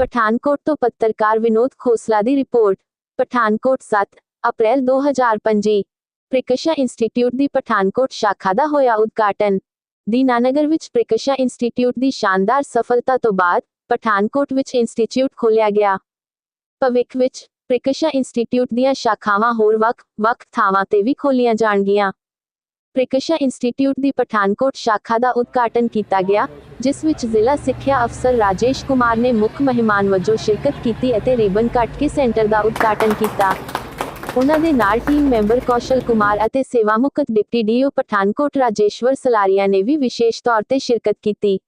ਪਠਾਨਕੋਟ ਤੋਂ ਪੱਤਰਕਾਰ ਵਿਨੋਦ ਖੋਸਲਾ ਦੀ ਰਿਪੋਰਟ, ਪਠਾਨਕੋਟ 7 ਅਪ੍ਰੈਲ 2025 ਪ੍ਰਿਕਸ਼ਾ ਇੰਸਟੀਚਿਊਟ ਦੀ ਪਠਾਨਕੋਟ ਸ਼ਾਖਾ ਦਾ ਹੋਇਆ ਉਦਘਾਟਨ। ਦੀਨਾਨਗਰ ਵਿੱਚ ਪ੍ਰਕਸ਼ਾ ਇੰਸਟੀਚਿਊਟ ਦੀ ਸ਼ਾਨਦਾਰ ਸਫਲਤਾ ਤੋਂ ਬਾਅਦ ਪਠਾਨਕੋਟ ਵਿੱਚ ਇੰਸਟੀਚਿਊਟ ਖੋਲ੍ਹਿਆ ਗਿਆ। ਭਵਿੱਖ ਵਿੱਚ ਪ੍ਰਿਕਸ਼ਾ ਇੰਸਟੀਚਿਊਟ ਦੀਆਂ ਸ਼ਾਖਾਵਾਂ ਹੋਰ ਵੱਖ-ਵੱਖ ਥਾਵਾਂ ਤੇ ਵੀ ਖੋਲ੍ਹੀਆਂ ਜਾਣਗੀਆਂ। ਪ੍ਰਿਕਸ਼ਾ ਇੰਸਟੀਚਿਊਟ ਦੀ ਪਠਾਨਕੋਟ ਸ਼ਾਖਾ ਦਾ ਉਦਘਾਟਨ ਕੀਤਾ ਗਿਆ, ਜਿਸ ਵਿੱਚ ਜ਼ਿਲ੍ਹਾ ਸਿੱਖਿਆ ਅਫਸਰ ਰਾਜੇਸ਼ ਕੁਮਾਰ ਨੇ ਮੁੱਖ ਮਹਿਮਾਨ ਵਜੋਂ ਸ਼ਿਰਕਤ ਕੀਤੀ ਅਤੇ ਰਿਬਨ ਕੱਟ ਕੇ ਸੈਂਟਰ ਦਾ ਉਦਘਾਟਨ ਕੀਤਾ। ਉਹਨਾਂ ਦੇ ਨਾਲ ਟੀਮ ਮੈਂਬਰ ਕੌਸ਼ਲ ਕੁਮਾਰ ਅਤੇ ਸੇਵਾਮੁਕਤ ਡਿਪਟੀ ਡੀਓ ਪਠਾਨਕੋਟ ਰਾਜੇਸ਼ਵਰ ਸਲਾਰੀਆ ਨੇ ਵੀ ਵਿਸ਼ੇਸ਼ ਤੌਰ ਤੇ ਸ਼ਿਰਕਤ ਕੀਤੀ।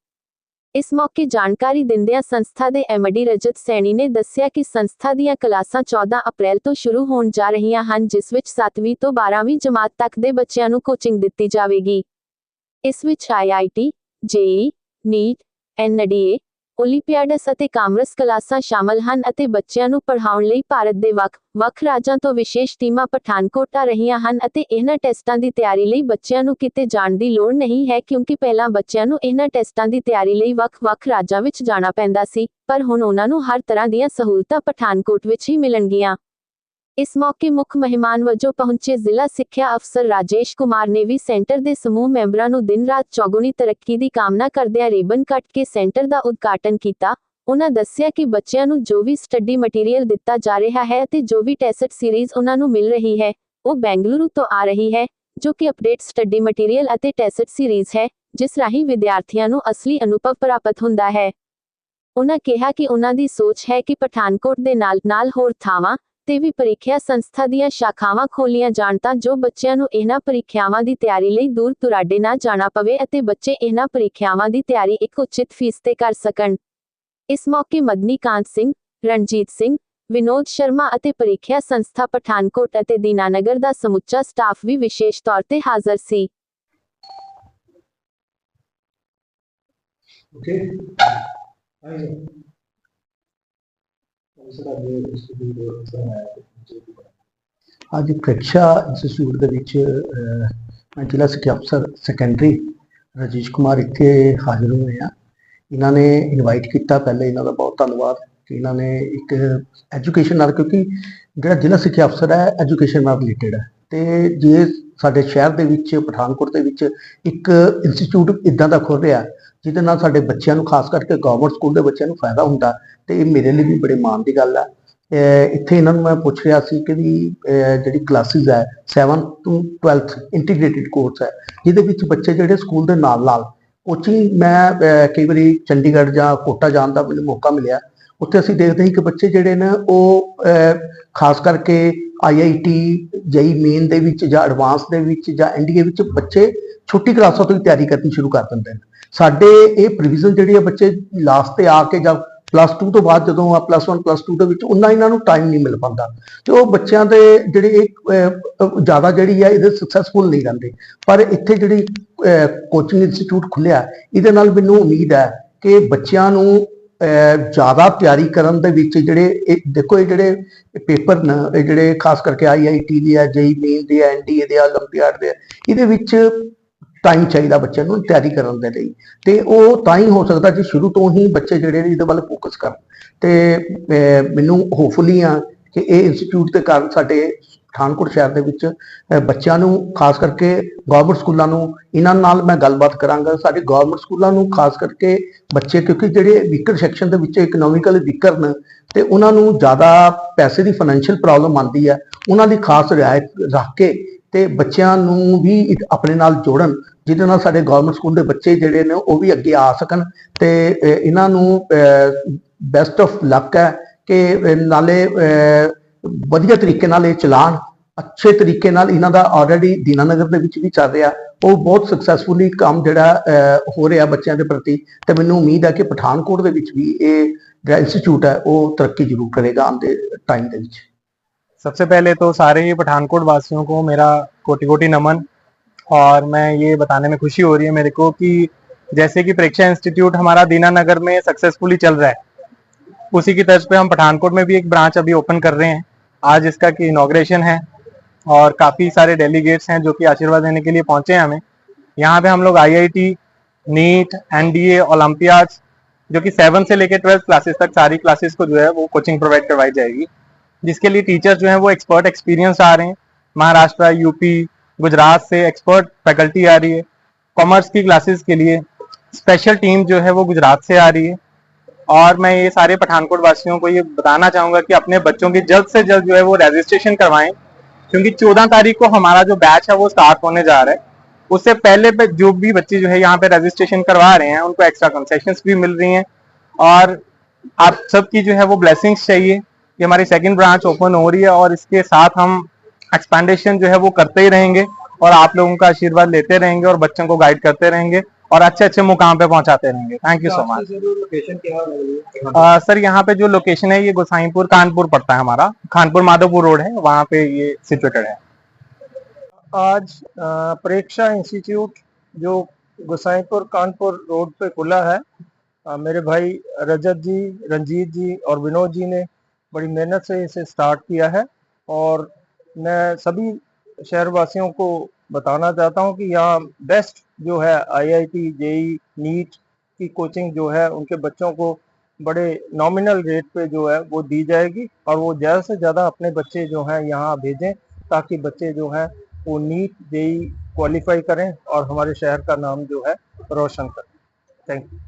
ਇਸ ਮੌਕੇ ਜਾਣਕਾਰੀ ਦਿੰਦਿਆਂ ਸੰਸਥਾ ਦੇ ਐਮਡੀ ਰਜਤ ਸੈਣੀ ਨੇ ਦੱਸਿਆ ਕਿ ਸੰਸਥਾ ਦੀਆਂ ਕਲਾਸਾਂ 14 ਅਪ੍ਰੈਲ ਤੋਂ ਸ਼ੁਰੂ ਹੋਣ ਜਾ ਰਹੀਆਂ ਹਨ, ਜਿਸ ਵਿੱਚ 7ਵੀਂ ਤੋਂ 12ਵੀਂ ਜਮਾਤ ਤੱਕ ਦੇ ਬੱਚਿਆਂ ਨੂੰ ਕੋਚਿੰਗ ਦਿੱਤੀ ਜਾਵੇਗੀ। ਇਸ ਵਿੱਚ IIT JEE NEET NDA olympiads ਅਤੇ ਕਾਮਰਸ ਕਲਾਸਾਂ ਸ਼ਾਮਲ ਹਨ ਅਤੇ ਬੱਚਿਆਂ ਨੂੰ ਪੜ੍ਹਾਉਣ ਲਈ ਭਾਰਤ ਦੇ ਵੱਖ-ਵੱਖ ਰਾਜਾਂ ਤੋਂ ਵਿਸ਼ੇਸ਼ ਟੀਮਾਂ ਪਠਾਨਕੋਟ ਆ ਰਹੀਆਂ ਹਨ ਅਤੇ ਇਹਨਾਂ ਟੈਸਟਾਂ ਦੀ ਤਿਆਰੀ ਲਈ ਬੱਚਿਆਂ ਨੂੰ ਕਿਤੇ ਜਾਣ ਦੀ ਲੋੜ ਨਹੀਂ ਹੈ ਕਿਉਂਕਿ ਪਹਿਲਾਂ ਬੱਚਿਆਂ ਨੂੰ ਇਹਨਾਂ ਟੈਸਟਾਂ ਦੀ ਤਿਆਰੀ ਲਈ ਵੱਖ-ਵੱਖ ਰਾਜਾਂ ਵਿੱਚ ਜਾਣਾ ਪੈਂਦਾ ਸੀ, ਪਰ ਹੁਣ ਉਹਨਾਂ ਨੂੰ ਹਰ ਤਰ੍ਹਾਂ ਦੀਆਂ ਸਹੂਲਤਾਂ ਪਠਾਨਕੋਟ ਵਿੱਚ ਹੀ ਮਿਲਣਗੀਆਂ। ਇਸ ਮੌਕੇ ਮੁੱਖ ਮਹਿਮਾਨ ਵਜੋਂ ਪਹੁੰਚੇ ਜ਼ਿਲ੍ਹਾ ਸਿੱਖਿਆ ਅਫਸਰ ਰਾਜੇਸ਼ ਕੁਮਾਰ ਨੇ ਵੀ ਸੈਂਟਰ ਦੇ ਸਮੂਹ ਮੈਂਬਰਾਂ ਨੂੰ ਦਿਨ ਰਾਤ ਚੌਗੁਣੀ ਤਰੱਕੀ ਦੀ ਕਾਮਨਾ ਕਰਦਿਆਂ ਰਿਬਨ ਕੱਟ ਕੇ ਸੈਂਟਰ ਦਾ ਉਦਘਾਟਨ ਕੀਤਾ। ਉਹਨਾਂ ਦੱਸਿਆ ਕਿ ਬੱਚਿਆਂ ਨੂੰ ਜੋ ਵੀ ਸਟੱਡੀ ਮਟੀਰੀਅਲ ਦਿੱਤਾ ਜਾ ਰਿਹਾ ਹੈ ਅਤੇ ਜੋ ਵੀ ਟੈਸਟ ਸੀਰੀਜ਼ ਉਹਨਾਂ ਨੂੰ ਮਿਲ ਰਹੀ ਹੈ, ਉਹ ਬੈਂਗਲੁਰੂ ਤੋਂ ਆ ਰਹੀ ਹੈ, ਜੋ ਕਿ ਅਪਡੇਟ ਸਟੱਡੀ ਮਟੀਰੀਅਲ ਅਤੇ ਟੈਸਟ ਸੀਰੀਜ਼ ਹੈ, ਜਿਸ ਰਾਹੀਂ ਵਿਦਿਆਰਥੀਆਂ ਨੂੰ ਅਸਲੀ ਅਨੁਭਵ ਪ੍ਰਾਪਤ ਹੁੰਦਾ ਹੈ। ਉਹਨਾਂ ਕਿਹਾ ਕਿ ਉਹਨਾਂ ਦੀ ਸੋਚ ਹੈ ਕਿ ਪਠਾਨਕੋਟ ਦੇ ਨਾਲ-ਨਾਲ ਹੋਰ ਥਾਵਾਂ ਤੇ ਵੀ ਪ੍ਰੀਖਿਆ ਸੰਸਥਾ ਦੀਆਂ ਸ਼ਾਖਾਵਾਂ ਖੋਲੀਆਂ ਜਾਣ ਤਾਂ ਜੋ ਬੱਚਿਆਂ ਨੂੰ ਇਹਨਾਂ ਪ੍ਰੀਖਿਆਵਾਂ ਦੀ ਤਿਆਰੀ ਲਈ ਦੂਰ ਦੁਰਾਡੇ ਨਾ ਜਾਣਾ ਪਵੇ ਅਤੇ ਬੱਚੇ ਇਹਨਾਂ ਪ੍ਰੀਖਿਆਵਾਂ ਦੀ ਤਿਆਰੀ ਇੱਕ ਉਚਿਤ ਫੀਸ ਤੇ ਕਰ ਸਕਣ ਇਸ ਮੌਕੇ ਮਦਨੀ ਕਾਂਤ ਸਿੰਘ, ਰਣਜੀਤ ਸਿੰਘ, ਵਿਨੋਦ ਸ਼ਰਮਾ ਅਤੇ ਪ੍ਰੀਖਿਆ ਸੰਸਥਾ ਪਠਾਨਕੋਟ ਅਤੇ ਦੀਨਾਨਗਰ ਦਾ ਸਮੁੱਚਾ ਸਟਾਫ ਵੀ ਵਿਸ਼ੇਸ਼ ਤੌਰ ਤੇ ਹਾਜ਼ਰ ਸੀ Okay. I know. ਅੱਜ ਪ੍ਰੀਖਿਆ ਇੰਸਟੀਚਿਊਟ ਦੇ ਵਿੱਚ ਮੈਂ ਜ਼ਿਲ੍ਹਾ ਸਿੱਖਿਆ ਅਫਸਰ ਸੈਕੰਡਰੀ ਰਜੀਸ਼ ਕੁਮਾਰ ਇੱਥੇ ਹਾਜ਼ਰ ਹੋਏ ਆ ਇਹਨਾਂ ਨੇ ਇਨਵਾਈਟ ਕੀਤਾ, ਪਹਿਲੇ ਇਹਨਾਂ ਦਾ ਬਹੁਤ ਧੰਨਵਾਦ ਕਿ ਇਹਨਾਂ ਨੇ ਇੱਕ ਐਜੂਕੇਸ਼ਨ ਨਾਲ, ਕਿਉਂਕਿ ਜਿਹੜਾ ਜ਼ਿਲ੍ਹਾ ਸਿੱਖਿਆ ਅਫਸਰ ਹੈ ਐਜੂਕੇਸ਼ਨ ਨਾਲ ਰਿਲੇਟਡ ਹੈ। ਤੇ ਜੇ ਸਾਡੇ ਸ਼ਹਿਰ ਦੇ ਵਿੱਚ, ਪਠਾਨਕੋਟ ਦੇ ਵਿੱਚ ਇੱਕ ਇੰਸਟੀਚਿਊਟ ਇਦਾਂ ਦਾ ਖੁੱਲ ਰਿਹਾ ਜਿਹਦੇ ਨਾਲ ਸਾਡੇ ਬੱਚਿਆਂ ਨੂੰ, ਖਾਸ ਕਰਕੇ ਗਵਰਨਮੈਂਟ ਸਕੂਲ ਦੇ ਬੱਚਿਆਂ ਨੂੰ ਫਾਇਦਾ ਹੁੰਦਾ ਤੇ ਇਹ ਮੇਰੇ ਲਈ ਵੀ ਬੜੇ ਮਾਣ ਦੀ ਗੱਲ ਹੈ ਇੱਥੇ ਇਹਨਾਂ ਨੂੰ ਮੈਂ ਪੁੱਛ ਰਿਹਾ ਸੀ ਕਿ ਵੀ ਜਿਹੜੀ ਕਲਾਸਿਸ ਹੈ 7 ਤੋਂ 12th ਇੰਟੀਗ੍ਰੇਟਿਡ ਕੋਰਸ ਹੈ, ਜਿਹਦੇ ਵਿੱਚ ਬੱਚੇ ਜਿਹੜੇ ਸਕੂਲ ਦੇ ਨਾਲ ਨਾਲ ਕੋਚਿੰਗ ਮੈਂ ਕਈ ਵਾਰੀ ਚੰਡੀਗੜ੍ਹ ਜਾਂ ਕੋਟਾ ਜਾਣ ਦਾ ਮੈਨੂੰ ਮੌਕਾ ਮਿਲਿਆ। ਉੱਥੇ ਅਸੀਂ ਦੇਖਦੇ ਹਾਂ ਕਿ ਬੱਚੇ ਜਿਹੜੇ ਨੇ ਉਹ ਖਾਸ ਕਰਕੇ ਆਈਆਈਟੀ ਜਈ ਮੇਨ ਦੇ ਵਿੱਚ ਜਾਂ ਐਡਵਾਂਸ ਦੇ ਵਿੱਚ ਜਾਂ ਐਨਡੀਏ ਵਿੱਚ ਬੱਚੇ ਛੋਟੀ ਕਲਾਸਾਂ ਤੋਂ ਹੀ ਤਿਆਰੀ ਕਰਨੀ ਸ਼ੁਰੂ ਕਰ ਦਿੰਦੇ ਨੇ। ਸਾਡੇ ਇਹ ਪ੍ਰੋਵੀਜ਼ਨ ਜਿਹੜੀ ਆ ਬੱਚੇ ਲਾਸਟ ਤੇ ਆ ਕੇ ਜਾਂ ਪਲੱਸ 2 ਤੋਂ ਬਾਅਦ ਜਦੋਂ ਆ ਪਲੱਸ 1 ਪਲੱਸ 2 ਦੇ ਵਿੱਚ ਉਹਨਾਂ ਇਹਨਾਂ ਨੂੰ ਟਾਈਮ ਨਹੀਂ ਮਿਲ ਪਾਉਂਦਾ। ਤੇ ਉਹ ਬੱਚਿਆਂ ਦੇ ਜਿਹੜੇ ਇਹ ਜ਼ਿਆਦਾ ਜਿਹੜੀ ਹੈ ਇਹਦੇ ਸਕਸੈਸਫੁਲ ਨਹੀਂ ਰਹਿੰਦੇ। ਪਰ ਇੱਥੇ ਜਿਹੜੀ ਕੋਚਿੰਗ ਇੰਸਟੀਚਿਊਟ ਖੁੱਲਿਆ ਇਹਦੇ ਨਾਲ ਮੈਨੂੰ ਉਮੀਦ ਹੈ ਕਿ ਬੱਚਿਆਂ ਨੂੰ ਜ਼ਿਆਦਾ ਤਿਆਰੀ ਕਰਨ ਦੇ ਵਿੱਚ ਜਿਹੜੇ ਇਹ ਦੇਖੋ ਇਹ ਜਿਹੜੇ ਪੇਪਰ ਨੇ ਇਹ ਜਿਹੜੇ ਖਾਸ ਕਰਕੇ ਆਈਆਈਟੀ ਦੇ ਆ ਜੇਈ ਮੇਨ ਦੇ ਆ ਐਨਡੀਏ ਦੇ ਆ 올림픽 ਦੇ ਆ ਇਹਦੇ ਵਿੱਚ ਟਾਈਮ ਚਾਹੀਦਾ ਬੱਚਿਆਂ ਨੂੰ ਤਿਆਰੀ ਕਰਨ ਦੇ ਲਈ ਤੇ ਉਹ ਤਾਂ ਹੀ ਹੋ ਸਕਦਾ ਜੇ ਸ਼ੁਰੂ ਤੋਂ ਹੀ ਬੱਚੇ ਜਿਹੜੇ ਨੇ ਇਹਦੇ ਵੱਲ ਫੋਕਸ ਕਰਨ ਤੇ ਅਹ, ਮੈਨੂੰ ਹੋਪਫੁਲੀ ਆ ਕਿ ਇਹ ਇੰਸਟੀਚਿਊਟ ਦੇ ਕਾਰਨ ਸਾਡੇ ਪਠਾਨਕੋਟ ਸ਼ਹਿਰ ਦੇ ਵਿੱਚ ਬੱਚਿਆਂ ਨੂੰ, ਖਾਸ ਕਰਕੇ ਗਵਰਨਮੈਂਟ ਸਕੂਲਾਂ ਨੂੰ, ਇਹਨਾਂ ਨਾਲ ਮੈਂ ਗੱਲਬਾਤ ਕਰਾਂਗਾ। ਸਾਡੇ ਗਵਰਨਮੈਂਟ ਸਕੂਲਾਂ ਨੂੰ ਖਾਸ ਕਰਕੇ ਬੱਚੇ, ਕਿਉਂਕਿ ਜਿਹੜੇ ਵੀਕਰ ਸੈਕਸ਼ਨ ਦੇ ਵਿੱਚ ਇਕਨੋਮਿਕਲ ਵੀਕਰ ਨੇ, ਤੇ ਉਹਨਾਂ ਨੂੰ ਜ਼ਿਆਦਾ ਪੈਸੇ ਦੀ ਫਾਈਨੈਂਸ਼ੀਅਲ ਪ੍ਰੋਬਲਮ ਆਉਂਦੀ ਹੈ। ਉਹਨਾਂ ਦੀ ਖਾਸ ਰਿਆਇਤ ਰੱਖ ਕੇ ਤੇ ਬੱਚਿਆਂ ਨੂੰ ਵੀ ਆਪਣੇ ਨਾਲ ਜੋੜਨ, ਜਿਹਦੇ ਨਾਲ ਸਾਡੇ ਗਵਰਨਮੈਂਟ ਸਕੂਲ ਦੇ ਬੱਚੇ ਜਿਹੜੇ ਨੇ, ਉਹ ਵੀ ਅੱਗੇ ਆ ਸਕਣ ਤੇ ਇਹਨਾਂ ਨੂੰ ਬੈਸਟ ਆਫ ਲੱਕ ਹੈ। ਕਿ ਅਹ, ਨਾਲੇ ਅਹ, ਵਧੀਆ ਤਰੀਕੇ ਨਾਲ ਇਹ ਚਲਾਨ ਅੱਛੇ ਤਰੀਕੇ ਨਾਲ ਇਹਨਾਂ ਦਾ ਆਲਰੇਡੀ ਦੀਨਾਨਗਰ ਦੇ ਵਿੱਚ ਵੀ ਚੱਲ ਰਿਹਾ ਉਹ ਬਹੁਤ ਸਕਸੈਸਫੁਲੀ ਕੰਮ ਜਿਹੜਾ ਅਹ, ਹੋ ਰਿਹਾ ਬੱਚਿਆਂ ਦੇ ਪ੍ਰਤੀ ਤੇ ਮੈਨੂੰ ਉਮੀਦ ਹੈ ਕਿ ਪਠਾਨਕੋਟ ਦੇ ਵਿੱਚ ਵੀ ਇਹ ਜਿਹੜਾ ਇੰਸਟੀਚਿਊਟ ਹੈ ਉਹ ਤਰੱਕੀ ਜ਼ਰੂਰ ਕਰੇਗਾ ਆਉਂਦੇ ਟਾਈਮ ਦੇ ਵਿੱਚ सबसे पहले तो सारे ही पठानकोट वासियों को मेरा कोटि कोटि नमन और मैं ये बताने में खुशी हो रही है मेरे को कि जैसे कि परीक्षा इंस्टीट्यूट हमारा दीनानगर में सक्सेसफुली चल रहा है उसी की तर्ज पे हम पठानकोट में भी एक ब्रांच अभी ओपन कर रहे हैं। आज इसका की इनॉग्रेशन है और काफ़ी सारे डेलीगेट्स हैं जो कि आशीर्वाद देने के लिए पहुँचे हैं हमें। यहाँ पे हम लोग आईआईटी नीट एनडीए ओलंपियाड्स जो कि सेवन से लेकर ट्वेल्थ क्लासेस तक सारी क्लासेस को जो है वो कोचिंग प्रोवाइड करवाई जाएगी। जिसके लिए टीचर जो है वो एक्सपर्ट एक्सपीरियंस आ रहे हैं। महाराष्ट्र यूपी गुजरात से एक्सपर्ट फैकल्टी आ रही है। कॉमर्स की क्लासेस के लिए स्पेशल टीम जो है वो गुजरात से आ रही है। और मैं ये सारे पठानकोट वासियों को ये बताना चाहूँगा कि अपने बच्चों की जल्द से जल्द जो है वो रजिस्ट्रेशन करवाएँ, क्योंकि चौदह तारीख को हमारा जो बैच है वो स्टार्ट होने जा रहा है। उससे पहले पे जो भी बच्चे जो है यहाँ पे रजिस्ट्रेशन करवा रहे हैं, उनको एक्स्ट्रा कंसेशन भी मिल रही हैं। और आप सबकी जो है वो ब्लेसिंग्स चाहिए कि हमारी सेकंड ब्रांच ओपन हो रही है और इसके साथ हम एक्सपेंडेशन जो है वो करते ही रहेंगे और आप लोगों का आशीर्वाद लेते रहेंगे और बच्चों को गाइड करते रहेंगे। और अच्छे अच्छे मुकाम पे पहुंचाते रहेंगे। Thank you so much ah, sir यहाँ पे जो लोकेशन है ये गोसाईपुर कानपुर पड़ता है हमारा। खानपुर माधोपुर रोड है वहाँ पे ये सिचुएटेड है। आज परीक्षा इंस्टीट्यूट जो गोसाईपुर कानपुर रोड पे खुला है अ, मेरे भाई रजत जी रंजीत जी और विनोद जी ने बड़ी मेहनत से इसे स्टार्ट किया है। और मैं सभी शहरवासियों को बताना चाहता हूँ कि यहाँ बेस्ट जो है आईआईटी जेई नीट की कोचिंग जो है उनके बच्चों को बड़े नॉमिनल रेट पे जो है वो दी जाएगी और वो ज़्यादा से ज़्यादा अपने बच्चे जो हैं यहाँ भेजें ताकि बच्चे जो हैं वो नीट जेई क्वालिफाई करें और हमारे शहर का नाम जो है रोशन करें। Thank you